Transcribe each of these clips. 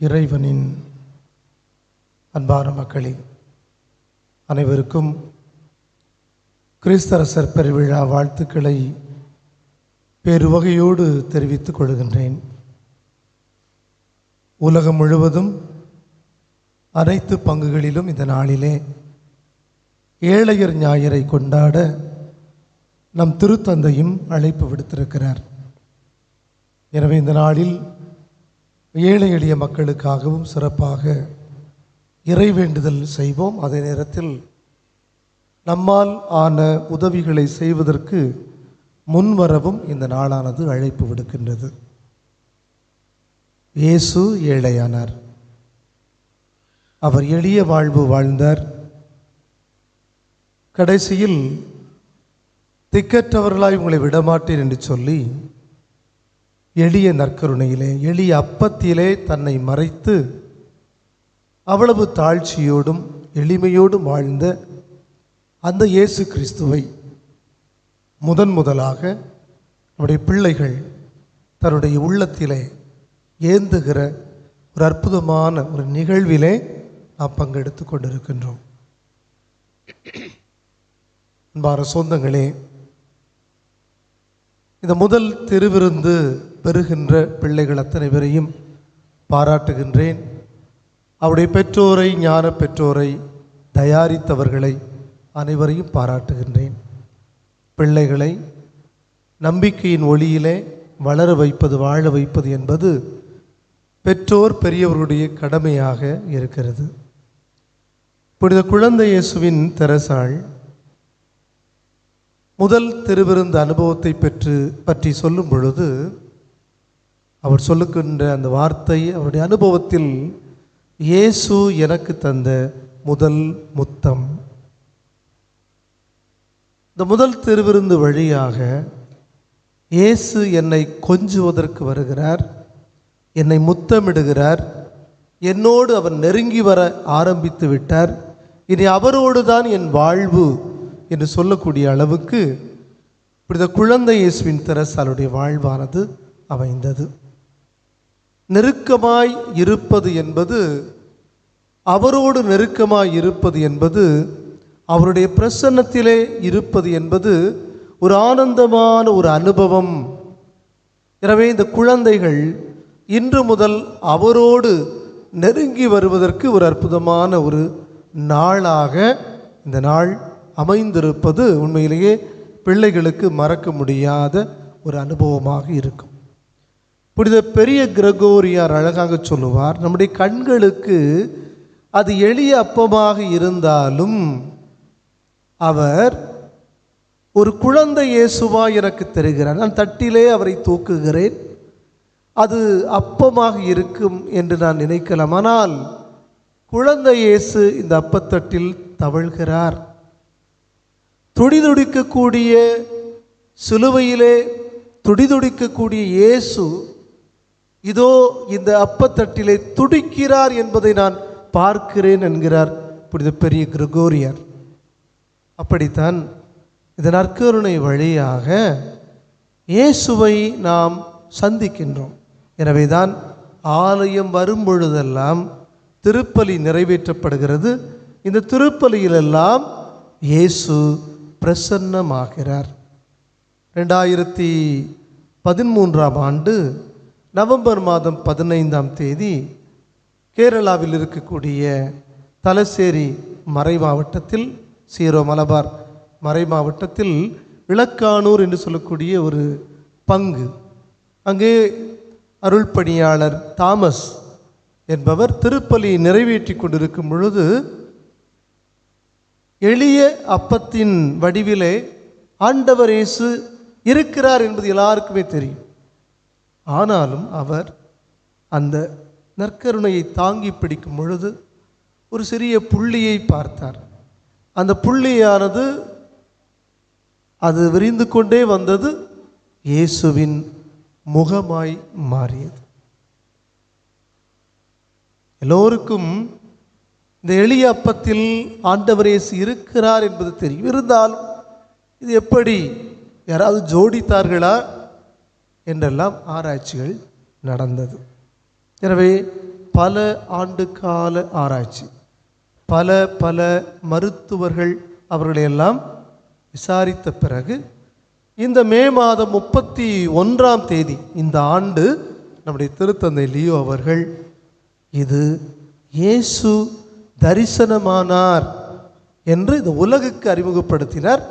இறைவனின் அன்பான மக்களே அனைவருக்கும் கிறிஸ்தரசர் பெருவிழா வாழ்த்துக்களை பெருவகையோடு தெரிவித்துக் கொள்கின்றேன். உலகம் முழுவதும் அனைத்து பங்குகளிலும் இந்த நாளிலே ஏழையர் ஞாயிறை கொண்டாட நம் திருத்தந்தையும் அழைப்பு விடுத்திருக்கிறார். எனவே இந்த நாளில் ஏழை எளிய மக்களுக்காகவும் சிறப்பாக இறைவேண்டுதல் செய்வோம். அதே நேரத்தில் நம்மால் ஆன உதவிகளை செய்வதற்கு முன்வரவும் இந்த நாளானது அழைப்பு விடுக்கின்றது. இயேசு ஏழையானார். அவர் எளிய வாழ்வு வாழ்ந்தார். கடைசியில் திக்கற்றவர்களாய் உங்களை விடமாட்டேன் என்று சொல்லி எளிய நற்கருணையிலே எளிய அப்பத்திலே தன்னை மறைத்து அவ்வளவு தாழ்ச்சியோடும் எளிமையோடும் வாழ்ந்த அந்த இயேசு கிறிஸ்துவை முதன் முதலாக நம்முடைய பிள்ளைகள் தன்னுடைய உள்ளத்திலே ஏந்துகிற ஒரு அற்புதமான ஒரு நிகழ்விலே நாம் பங்கெடுத்து கொண்டிருக்கின்றோம். அன்பார சொந்தங்களே இந்த முதல் திருவிருந்து பெறுகின்ற பிள்ளைகள் அத்தனை பேரையும் பாராட்டுகின்றேன். அவருடைய பெற்றோரை ஞான பெற்றோரை தயாரித்தவர்களை அனைவரையும் பாராட்டுகின்றேன். பிள்ளைகளை நம்பிக்கையின் ஒளியிலே வளர வைப்பது வாழ வைப்பது என்பது பெற்றோர் பெரியவர்களுடைய கடமையாக இருக்கிறது. புனித குழந்தை இயேசுவின் தெரசாள் முதல் திருவிருந்த அனுபவத்தை பெற்று பற்றி சொல்லும் பொழுது அவர் சொல்லுகின்ற அந்த வார்த்தை அவருடைய அனுபவத்தில் இயேசு எனக்கு தந்த முதல் முத்தம். இந்த முதல் திருவிருந்து வழியாக இயேசு என்னை கொஞ்சுவதற்கு வருகிறார் என்னை முத்தமிடுகிறார் என்னோடு அவர் நெருங்கி வர ஆரம்பித்து விட்டார். இனி அவரோடு தான் என் வாழ்வு என்று சொல்லக்கூடிய அளவுக்கு இப்படி குழந்தை இயேசுவின் அவருடைய வாழ்வானது அமைந்தது. நெருக்கமாய் இருப்பது என்பது அவரோடு நெருக்கமாய் இருப்பது என்பது அவருடைய பிரசன்னத்திலே இருப்பது என்பது ஒரு ஆனந்தமான ஒரு அனுபவம். எனவே இந்த குழந்தைகள் இன்று முதல் அவரோடு நெருங்கி வருவதற்கு ஒரு அற்புதமான ஒரு நாளாக இந்த நாள் அமைந்திருப்பது உண்மையிலேயே பிள்ளைகளுக்கு மறக்க முடியாத ஒரு அனுபவமாக இருக்கும். புனித பெரிய கிரகோரியார் அழகாக சொல்லுவார் நம்முடைய கண்களுக்கு அது எளிய அப்பமாக இருந்தாலும் அவர் ஒரு குழந்தை இயேசுவா எனக்கு தெரிகிறார். நான் தட்டிலே அவரை தூக்குகிறேன். அது அப்பமாக இருக்கும் என்று நான் நினைக்கலாம். ஆனால் குழந்தை இயேசு இந்த அப்பத்தட்டில் தவழ்கிறார். துடிதுடிக்கக்கூடிய சிலுவையிலே துடிதுடிக்கக்கூடிய இயேசு இதோ இந்த அப்பத்தட்டிலே துடிக்கிறார் என்பதை நான் பார்க்கிறேன் என்கிறார். புனித பெரிய கிரகோரியார். அப்படித்தான் இந்த நற்கருணை வழியாக இயேசுவை நாம் சந்திக்கின்றோம். எனவேதான் ஆலயம் வரும்பொழுதெல்லாம் திருப்பலி நிறைவேற்றப்படுகிறது. இந்த திருப்பலியிலெல்லாம் இயேசு பிரசன்னமாகிறார். ரெண்டாயிரத்தி பதிமூன்றாம் ஆண்டு நவம்பர் மாதம் பதினைந்தாம் தேதி கேரளாவில் இருக்கக்கூடிய தலசேரி மறை மாவட்டத்தில் சீரோ மலபார் மறை மாவட்டத்தில் விளக்கானூர் என்று சொல்லக்கூடிய ஒரு பங்கு. அங்கே அருள் பணியாளர் தாமஸ் என்பவர் திருப்பலி நிறைவேற்றி கொண்டிருக்கும் பொழுது எளிய அப்பத்தின் வடிவிலே ஆண்டவர் இயேசு இருக்கிறார் என்பது எல்லாருக்குமே தெரியும். ஆனாலும் அவர் அந்த நற்கருணையை தாங்கி பிடிக்கும் பொழுது ஒரு சிறிய புள்ளியை பார்த்தார். அந்த புள்ளியானது அது விரிந்து கொண்டே வந்தது இயேசுவின் முகமாய் மாறியது. எல்லோருக்கும் இந்த எளிய அப்பத்தில் ஆண்டவர் இயேசு இருக்கிறார் என்பது தெரியும். இருந்தாலும் இது எப்படி யாராவது ஜோடித்தார்களா என்றெல்லாம் ஆராய்ச்சிகள் நடந்தது. எனவே பல ஆண்டு கால ஆராய்ச்சி பல பல மருத்துவர்கள் அவர்களையெல்லாம் விசாரித்த பிறகு இந்த மே மாதம் முப்பத்தி ஒன்றாம் தேதி இந்த ஆண்டு நம்முடைய திருத்தந்தை லியோ அவர்கள் இது இயேசு தரிசனமானார் என்று இந்த உலகுக்கு அறிமுகப்படுத்தினார்.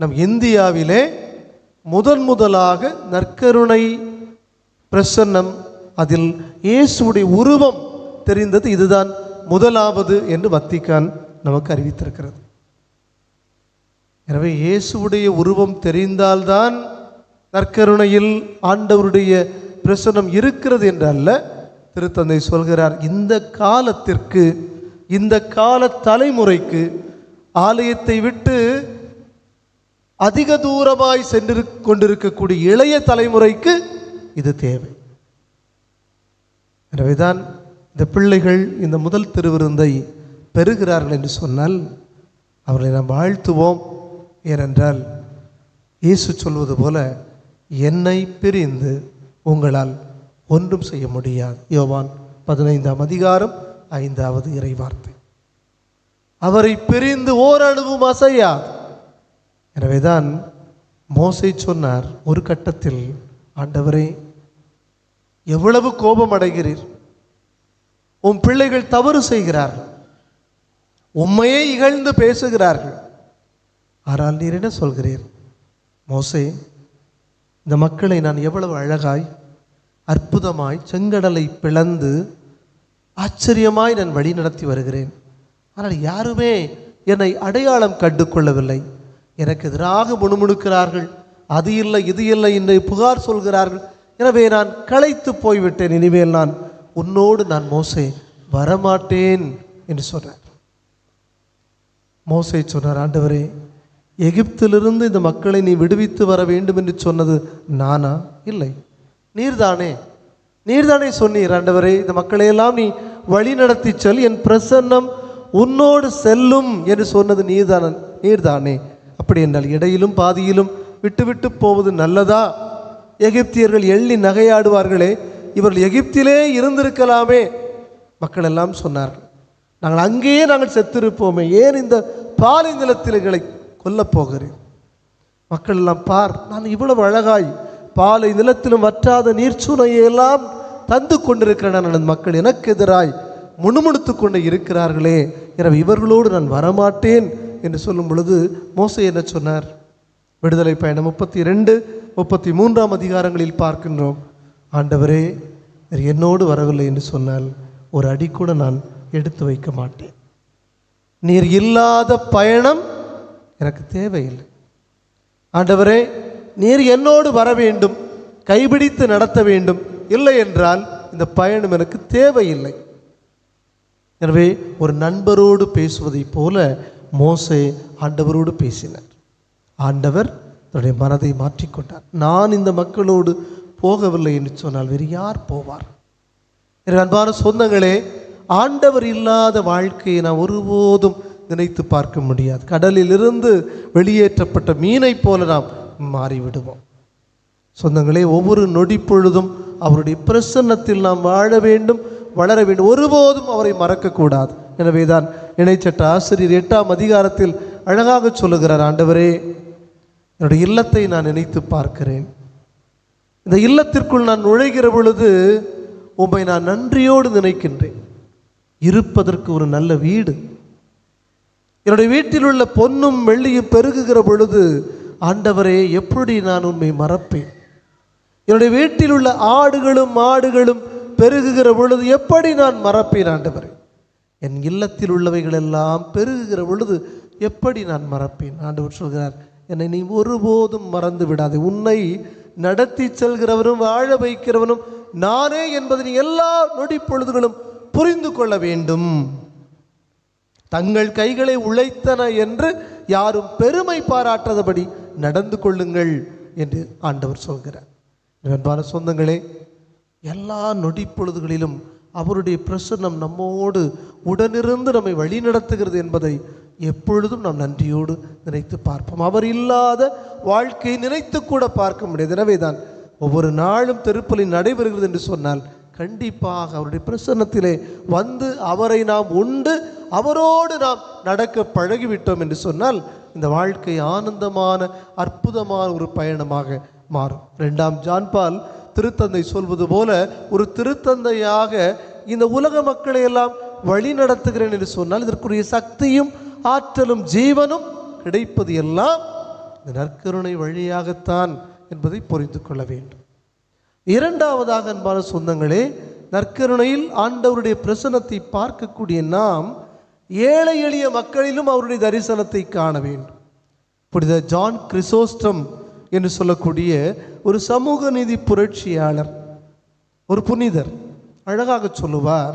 நம் இந்தியாவிலே முதன் முதலாக நற்கருணை பிரசன்னம் அதில் இயேசுடைய உருவம் தெரிந்தது இதுதான் முதலாவது என்று வத்திக்கான் நமக்கு அறிவித்திருக்கிறது. எனவே இயேசுவுடைய உருவம் தெரிந்தால்தான் நற்கருணையில் ஆண்டவருடைய பிரசனம் இருக்கிறது என்று அல்ல திருத்தந்தை சொல்கிறார் இந்த காலத்திற்கு இந்த கால தலைமுறைக்கு ஆலயத்தை விட்டு அதிக தூரமாய் சென்று கொண்டிருக்கக்கூடிய இளைய தலைமுறைக்கு இது தேவை. எனவேதான் இந்த பிள்ளைகள் இந்த முதல் திருவிருந்தை பெறுகிறார்கள் என்று சொன்னால் அவர்களை நாம் வாழ்த்துவோம். ஏனென்றால் இயேசு சொல்வது போல என்னை பிரிந்து உங்களால் ஒன்றும் செய்ய முடியாது. யோவான் பதினைந்தாம் அதிகாரம் ஐந்தாவது இறைவார்த்தை. அவரை பிரிந்து ஓரளவும் அசையாது. எனவேதான் மோசை சொன்னார் ஒரு கட்டத்தில் ஆண்டவரே எவ்வளவு கோபம் அடைகிறீர் உன் பிள்ளைகள் தவறு செய்கிறார்கள். உண்மையே இகழ்ந்து பேசுகிறார்கள். ஆனால் நீர் என்ன சொல்கிறீர்? மோசே இந்த மக்களை நான் எவ்வளவு அழகாய் அற்புதமாய் செங்கடலை பிளந்து ஆச்சரியமாய் நான் வழி நடத்தி வருகிறேன். ஆனால் யாருமே என்னை அடையாளம் கண்டு கொள்ளவில்லை எனக்கு எதிராக முணுமுணுக்கிறார்கள். அது இல்லை இது இல்லை என்று புகார் சொல்கிறார்கள். எனவே நான் களைத்து போய்விட்டேன். இனிமேல் நான் உன்னோடு நான் மோசே வரமாட்டேன் என்று சொன்னார். மோசை சொன்னார் ஆண்டவரே எகிப்திலிருந்து இந்த மக்களை நீ விடுவித்து வர வேண்டும் என்று சொன்னது நானா? இல்லை. நீர்தானே? நீர்தானே சொன்னீர் ஆண்டவரே இந்த மக்களையெல்லாம் நீ வழி நடத்தி செல் என் பிரசன்னம் உன்னோடு செல்லும் என்று சொன்னது நீர்தான நீர்தானே. அப்படி என்றால் இடையிலும் பாதியிலும் விட்டுவிட்டு போவது நல்லதா? எகிப்தியர்கள் எள்ளி நகையாடுவார்களே இவர்கள் எகிப்திலே இருந்திருக்கலாமே மக்கள் எல்லாம் சொன்னார்கள். நாங்கள் அங்கேயே நாங்கள் செத்திருப்போமே ஏன் இந்த பாலை நிலத்தில் எங்களை கொல்லப் போகிறேன் மக்கள் எல்லாம் பார் நான் இவ்வளவு அழகாய் பாலை நிலத்திலும் வற்றாத நீர்ச்சூனையெல்லாம் தந்து கொண்டிருக்கிறேன் நான் மக்கள். எனக்கு எதிராய் முணுமுணுத்து கொண்டு இருக்கிறார்களே. எனவே இவர்களோடு நான் வரமாட்டேன் என்று சொல்லும் பொழுது மோசை என்ன சொன்னார்? விடுதலை பயணம் முப்பத்தி ரெண்டு முப்பத்தி மூன்றாம் அதிகாரங்களில் பார்க்கின்றோம். ஆண்டவரே என்னோடு வரவில்லை என்று சொன்னால் ஒரு அடி கூட நான் எடுத்து வைக்க மாட்டேன். நீர் இல்லாத பயணம் எனக்கு தேவையில்லை. ஆண்டவரே நீர் என்னோடு வர வேண்டும் கைபிடித்து நடத்த வேண்டும். இல்லை என்றால் இந்த பயணம் எனக்கு தேவையில்லை. எனவே ஒரு நண்பரோடு பேசுவதைப் போல மோசே ஆண்டவரோடு பேசினார். ஆண்டவர் தன்னுடைய மனதை மாற்றிக்கொண்டார். நான் இந்த மக்களோடு போகவில்லை என்று சொன்னால் வேறு யார் போவார்? என் அன்பான சொந்தங்களே ஆண்டவர் இல்லாத வாழ்க்கையை நான் ஒருபோதும் நினைத்து பார்க்க முடியாது. கடலிலிருந்து வெளியேற்றப்பட்ட மீனைப் போல நாம் மாறிவிடுவோம். சொந்தங்களே ஒவ்வொரு நொடி பொழுதும் அவருடைய பிரசன்னத்தில் நாம் வாழ வேண்டும் வளர வேண்டும். ஒருபோதும் அவரை மறக்கக்கூடாது. எனவேதான் இணைச்சட்ட ஆசிரியர் எட்டாம் அதிகாரத்தில் அழகாக சொல்லுகிறார் ஆண்டவரே என்னுடைய இல்லத்தை நான் நினைத்து பார்க்கிறேன். இந்த இல்லத்திற்குள் நான் நுழைகிற பொழுது உம்மை நான் நன்றியோடு நினைக்கின்றேன். இருப்பதற்கு ஒரு நல்ல வீடு. என்னுடைய வீட்டில் உள்ள பொன்னும் வெள்ளியும் பெருகுகிற பொழுது ஆண்டவரே எப்படி நான் உண்மை மறப்பேன்? என்னுடைய வீட்டில் உள்ள ஆடுகளும் மாடுகளும் பெருகுகிற பொழுது எப்படி நான் மறப்பேன் ஆண்டவரே? என் இல்லத்தில் உள்ளவைகள் எல்லாம் பெருகுகிற பொழுது எப்படி நான் மறப்பேன்? ஆண்டவர் சொல்கிறார் என்னை நீ ஒருபோதும் மறந்து விடாதே. உன்னை நடத்தி செல்கிறவனும் வாழ வைக்கிறவனும் நானே என்பதை நீ எல்லா நொடி பொழுதுகளும் புரிந்து கொள்ள வேண்டும். தங்கள் கைகளை உழைத்தன என்று யாரும் பெருமை பாராட்டாதபடி நடந்து கொள்ளுங்கள் என்று ஆண்டவர் சொல்கிறார். அன்பான சொந்தங்களே எல்லா நொடி பொழுதுகளிலும் அவருடைய பிரசன்னம் நம்மோடு உடனிருந்து நம்மை வழிநடத்துகிறது என்பதை எப்பொழுதும் நாம் நன்றியோடு நினைத்து பார்ப்போம். அவர் இல்லாத வாழ்க்கையை நினைத்து கூட பார்க்க முடியாது. எனவே தான் ஒவ்வொரு நாளும் திருப்பலி நடைபெறுகிறது என்று சொன்னால் கண்டிப்பாக அவருடைய பிரசன்னத்திலே வந்து அவரை நாம் உண்டு அவரோடு நாம் நடக்க பழகிவிட்டோம் என்று சொன்னால் இந்த வாழ்க்கை ஆனந்தமான அற்புதமான ஒரு பயணமாக மாறும். ரெண்டாம் ஜான்பால் திருத்தந்தை சொல்வது போல ஒரு திருத்தந்தையாக இந்த உலக மக்களை எல்லாம் வழி நடத்துகிறேன் என்று சொன்னால் இதற்குரிய சக்தியும் ஆற்றலும் ஜீவனும் கிடைப்பது எல்லாம் இந்த நற்கருணை வழியாகத்தான் என்பதை புரிந்து கொள்ள வேண்டும். இரண்டாவதாக அன்பான சொந்தங்களே நற்கருணையில் ஆண்டவருடைய பிரசனத்தை பார்க்கக்கூடிய நாம் ஏழை எளிய மக்களிலும் அவருடைய தரிசனத்தை காண வேண்டும். புனித ஜான் கிறிசோஸ்டம் என்று சொல்லக்கூடிய ஒரு சமூக நீதி புரட்சியாளர் ஒரு புனிதர் அழகாக சொல்லுவார்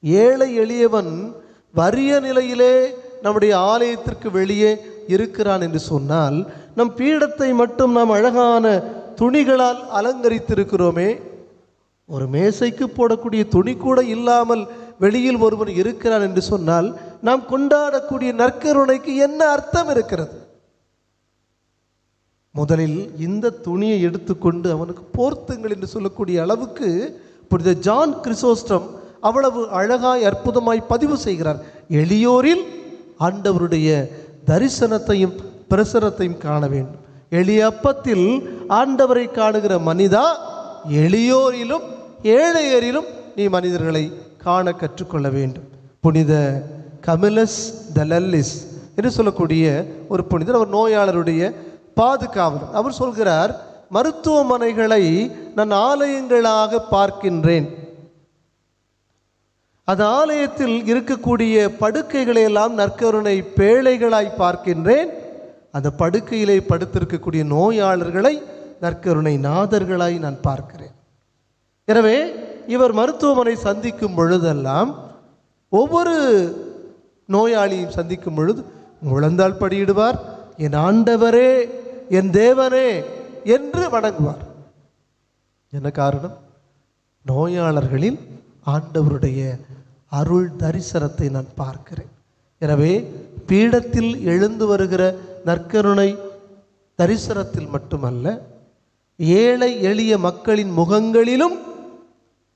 ஏழை எளியவன் வறிய நிலையிலே நம்முடைய ஆலயத்திற்கு வெளியே இருக்கிறான் என்று சொன்னால் நம் பீடத்தை மட்டும் நாம் அழகான துணிகளால் அலங்கரித்திருக்கிறோமே. ஒரு மேசைக்கு போடக்கூடிய துணி கூட இல்லாமல் வெளியில் ஒருவன் இருக்கிறான் என்று சொன்னால் நாம் கொண்டாடக்கூடிய நற்கருணைக்கு என்ன அர்த்தம் இருக்கிறது? முதலில் இந்த துணியை எடுத்துக்கொண்டு அவனுக்கு போர்த்துங்கள் என்று சொல்லக்கூடிய அளவுக்கு புனித ஜான் கிறிசோஸ்டம் அவ்வளவு அழகாய் அற்புதமாய் பதிவு செய்கிறார். எளியோரில் ஆண்டவருடைய தரிசனத்தையும் பிரசனத்தையும் காண வேண்டும். எளியப்பத்தில் ஆண்டவரை காணுகிற மனிதா எளியோரிலும் ஏழையரிலும் நீ மனிதர்களை காண கற்றுக்கொள்ள வேண்டும். புனித கமிலஸ் தலல்லிஸ் என்று சொல்லக்கூடிய ஒரு புனிதர் அவர் நோயாளருடைய பாதுகாவலர். அவர் சொல்கிறார் மருத்துவமனைகளை நான் ஆலயங்களாக பார்க்கின்றேன். அந்த ஆலயத்தில் இருக்கக்கூடிய படுக்கைகளை எல்லாம் நற்கருணை பேழைகளாய் பார்க்கின்றேன். அந்த படுக்கையிலே படுத்திருக்கக்கூடிய நோயாளர்களை நற்கருணை நாதர்களாய் நான் பார்க்கிறேன். எனவே இவர் மருத்துவமனை சந்திக்கும் பொழுதெல்லாம் ஒவ்வொரு நோயாளியும் சந்திக்கும் பொழுது முழந்தால் படியிடுவார் என் ஆண்டவரே என் தேவனே என்று வணங்குவார். என்ன காரணம்? நோயாளர்களில் ஆண்டவருடைய அருள் தரிசனத்தை நான் பார்க்கிறேன். எனவே பீடத்தில் எழுந்து வருகிற நற்கருணை தரிசனத்தில் மட்டுமல்ல ஏழை எளிய மக்களின் முகங்களிலும்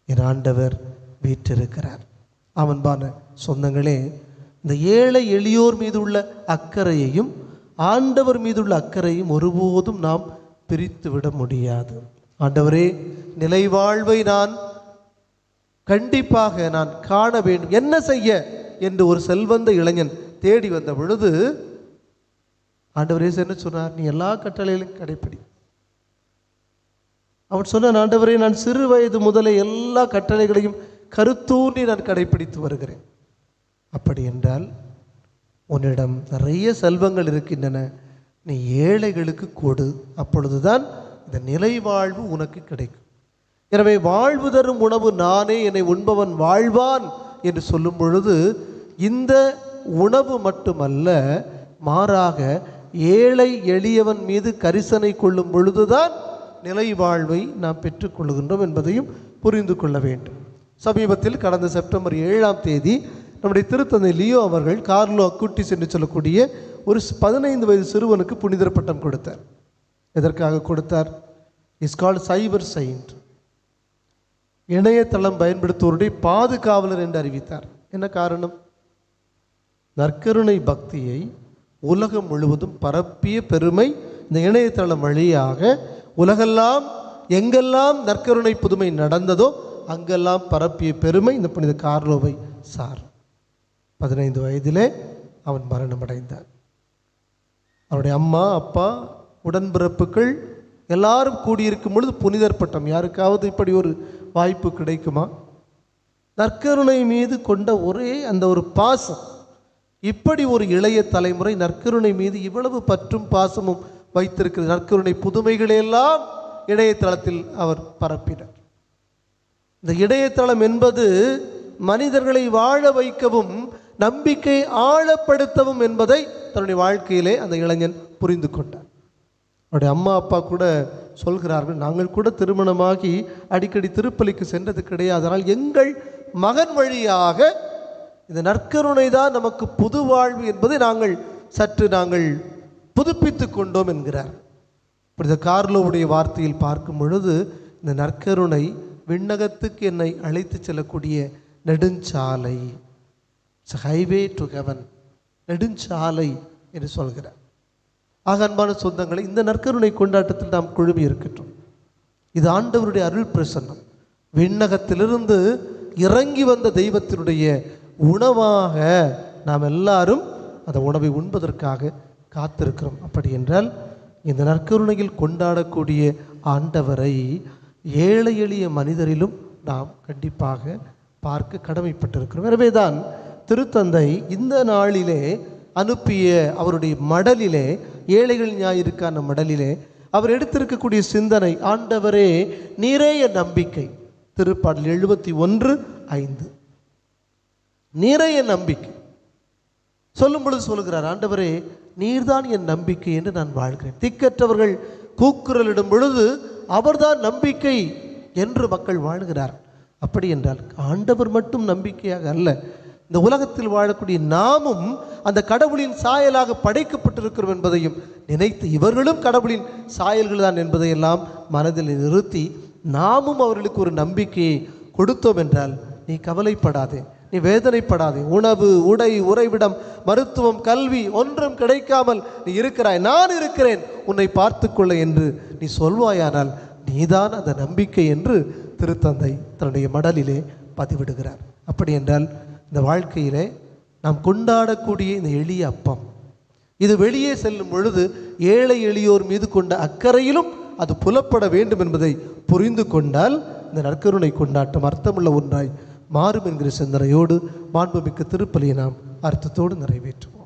என் ஆண்டவர் வீற்றிருக்கிறார். அவன்பான சொந்தங்களே இந்த ஏழை எளியோர் மீது உள்ள அக்கறையையும் ஆண்டவர் மீதுள்ள அக்கறையும் ஒருபோதும் நாம் பிரித்து விட முடியாது. ஆண்டவரே நிலைவாழ்வை நான் கண்டிப்பாக நான் காண வேண்டும். என்ன செய்ய? என்று ஒரு செல்வந்த இளைஞன் தேடி வந்த பொழுது ஆண்டவரே என்ன சொன்னார்? நீ எல்லா கட்டளையிலும் கடைப்பிடி. அவன் சொன்ன ஆண்டவரே நான் சிறு வயது முதலே எல்லா கட்டளைகளையும் கருத்தூண்டி நான் கடைப்பிடித்து வருகிறேன். அப்படி என்றால் உன்னிடம் நிறைய செல்வங்கள் இருக்கின்றன. நீ ஏழைகளுக்கு கொடு. அப்பொழுதுதான் இந்த நிலை வாழ்வு உனக்கு கிடைக்கும். எனவே வாழ்வு தரும் உணவு நானே என்னை உண்பவன் வாழ்வான் என்று சொல்லும் பொழுது இந்த உணவு மட்டுமல்ல மாறாக ஏழை எளியவன் மீது கரிசனை கொள்ளும் பொழுதுதான் நிலை வாழ்வை நாம் பெற்றுக்கொள்கின்றோம் என்பதையும் புரிந்து கொள்ள வேண்டும். சமீபத்தில் கடந்த செப்டம்பர் ஏழாம் தேதி நம்முடைய திருத்தந்தை லியோ அவர்கள் கார்லோ அக்குட்டிஸ் என்று சொல்லக்கூடிய ஒரு பதினைந்து வயது சிறுவனுக்கு புனிதர் பட்டம் கொடுத்தார். எதற்காக கொடுத்தார்? இஸ் கால்ட் சைபர் சைன்ட் இணையதளம் பயன்படுத்துவோருடைய பாதுகாவலர் என்று அறிவித்தார். என்ன காரணம்? நற்கருணை பக்தியை உலகம் முழுவதும் பரப்பிய பெருமை இந்த இணையதளம் வழியாக உலகெல்லாம் எங்கெல்லாம் நற்கருணை புதுமை நடந்ததோ அங்கெல்லாம் பரப்பிய பெருமை இந்த புனித கார்லோவை சார். பதினைந்து வயதிலே அவன் மரணமடைந்தான் அவருடைய அம்மா அப்பா உடன்பிறப்புகள் எல்லாரும் கூடியிருக்கும் பொழுது புனிதர் பட்டம். யாருக்காவது இப்படி ஒரு வாய்ப்பு கிடைக்குமா? நற்கருணை மீது கொண்ட ஒரே அந்த ஒரு பாசம். இப்படி ஒரு இளைய தலைமுறை நற்கருணை மீது இவ்வளவு பற்றும் பாசமும் வைத்திருக்கிற நற்கருணை புதுமைகளையெல்லாம் இணையதளத்தில் அவர் பரப்பினார். இந்த இணையதளம் என்பது மனிதர்களை வாழ வைக்கவும் நம்பிக்கை ஆழப்படுத்தவும் என்பதை தன்னுடைய வாழ்க்கையிலே அந்த இளைஞன் புரிந்து கொண்டார். அவருடைய அம்மா அப்பா கூட சொல்கிறார்கள் நாங்கள் கூட திருமணமாகி அடிக்கடி திருப்பலிக்கு சென்றது கிடையாது. ஆனால் எங்கள் மகன் வழியாக இந்த நற்கருணை தான் நமக்கு புது வாழ்வு என்பதை நாங்கள் சற்று நாங்கள் புதுப்பித்து கொண்டோம் என்கிறார். இப்படி இந்த கார்லோவுடைய வார்த்தையில் பார்க்கும் பொழுது இந்த நற்கருணை விண்ணகத்துக்கு என்னை அழைத்து செல்லக்கூடிய நெடுஞ்சாலை ஹைவே டு ஹெவன் நெடுஞ்சாலை என்று சொல்கிறார். ஆக அன்பான சொந்தங்களை இந்த நற்கருணை கொண்டாட்டத்தில் நாம் குழுமி இருக்கட்டும் இது ஆண்டவருடைய அருள் பிரசன்னம். விண்ணகத்திலிருந்து இறங்கி வந்த தெய்வத்தினுடைய உணவாக நாம் எல்லாரும் அந்த உணவை உண்பதற்காக காத்திருக்கிறோம். அப்படி என்றால் இந்த நற்கருணையில் கொண்டாடக்கூடிய ஆண்டவரை ஏழை எளிய மனிதரிலும் நாம் கண்டிப்பாக பார்க்க கடமைப்பட்டிருக்கிறோம். எனவேதான் திருத்தந்தை இந்த நாளிலே அனுப்பிய அவருடைய மடலிலே ஏழைகள் ஞாயிற்கான மடலிலே அவர் எடுத்திருக்கக்கூடிய சிந்தனை ஆண்டவரே நிறைய நம்பிக்கை. திருப்பாடல் எழுபத்தி ஒன்று ஐந்து. நிறைய நம்பிக்கை. சொல்லும் பொழுது சொல்லுகிறார் ஆண்டவரே நீர்தான் என் நம்பிக்கை என்று நான் வாழ்கிறேன். திக்கற்றவர்கள் கூக்குரலிடும் பொழுது அவர்தான் நம்பிக்கை என்று மக்கள் வாழ்கிறார். அப்படி என்றால் ஆண்டவர் மட்டும் நம்பிக்கையாக அல்ல. இந்த உலகத்தில் வாழக்கூடிய நாமும் அந்த கடவுளின் சாயலாக படைக்கப்பட்டிருக்கிறோம் என்பதையும் நினைத்து இவர்களும் கடவுளின் சாயல்கள் தான் என்பதையெல்லாம் மனதில் நிறுத்தி நாமும் அவர்களுக்கு ஒரு நம்பிக்கையை கொடுத்தோம் என்றால் நீ கவலைப்படாதே. நீ வேதனைப்படாதே. உணவு உடை உறைவிடம் மருத்துவம் கல்வி ஒன்றும் கிடைக்காமல் நீ இருக்கிறாய். நான் இருக்கிறேன். உன்னை பார்த்துக்கொள்ள என்று நீ சொல்வாயானால் நீதான் அந்த நம்பிக்கை என்று திருத்தந்தை தன்னுடைய மடலிலே பதிவிடுகிறார். அப்படி என்றால் இந்த வாழ்க்கையிலே நாம் கொண்டாடக்கூடிய இந்த எளிய அப்பம். இது வெளியே செல்லும் பொழுது ஏழை எளியோர் மீது கொண்ட அக்கறையிலும் அது புலப்பட வேண்டும் என்பதை புரிந்து கொண்டால் இந்த நற்கருணை கொண்டாட்டம் அர்த்தமுள்ள ஒன்றாய் மாறும் என்கிற சிந்தனையோடு மாண்புமிக்க திருப்பலியை நாம் அர்த்தத்தோடு நிறைவேற்றுவோம்.